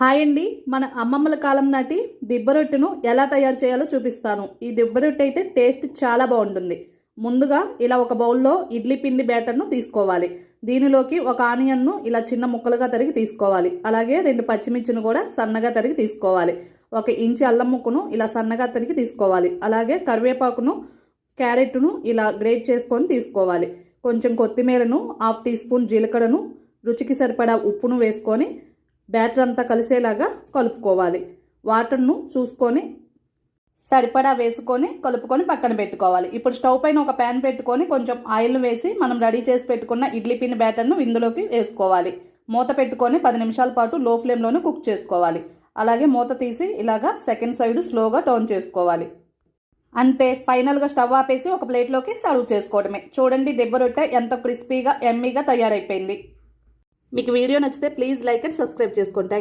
Hi అండి. మన అమ్మమ్మల కాలం నాటి దిబ్బ రొట్టెను ఎలా తయారు చేయాలో చూపిస్తాను. ఈ దిబ్బ రొట్టె అయితే టేస్ట్ చాలా బాగుంటుంది. ముందుగా ఇలా ఒక బౌల్లో ఇడ్లీ పిండి బ్యాటర్ను తీసుకోవాలి. దీనిలోకి ఒక ఆనియన్ను ఇలా చిన్న ముక్కలుగా తరిగి తీసుకోవాలి. అలాగే రెండు పచ్చిమిర్చిని కూడా సన్నగా తరిగి తీసుకోవాలి. ఒక ఇంచి అల్లం ముక్కను ఇలా సన్నగా తరిగి తీసుకోవాలి. అలాగే కరివేపాకును క్యారెట్ను ఇలా గ్రేట్ చేసుకొని తీసుకోవాలి. కొంచెం కొత్తిమీరను హాఫ్ టీ స్పూన్ జీలకర్రను రుచికి సరిపడా ఉప్పును వేసుకొని బ్యాటర్ అంతా కలిసేలాగా కలుపుకోవాలి. వాటర్ను చూసుకొని సరిపడా వేసుకొని కలుపుకొని పక్కన పెట్టుకోవాలి. ఇప్పుడు స్టవ్ పైన ఒక ప్యాన్ పెట్టుకొని కొంచెం ఆయిల్ వేసి మనం రెడీ చేసి పెట్టుకున్న ఇడ్లీ పిండి బ్యాటర్ను ఇందులోకి వేసుకోవాలి. మూత పెట్టుకొని పది నిమిషాల పాటు లో ఫ్లేమ్లోనే కుక్ చేసుకోవాలి. అలాగే మూత తీసి ఇలాగా సెకండ్ సైడ్ స్లోగా టర్న్ చేసుకోవాలి. అంతే ఫైనల్గా స్టవ్ ఆపేసి ఒక ప్లేట్లోకి సర్వ్ చేసుకోవడమే. చూడండి దెబ్బ రొట్టె ఎంత క్రిస్పీగా ఎమ్మీగా తయారైపోయింది. మీకు వీడియో నచ్చితే ప్లీజ్ లైక్ అండ్ సబ్స్క్రైబ్ చేసుకోండి. థ్యాంక్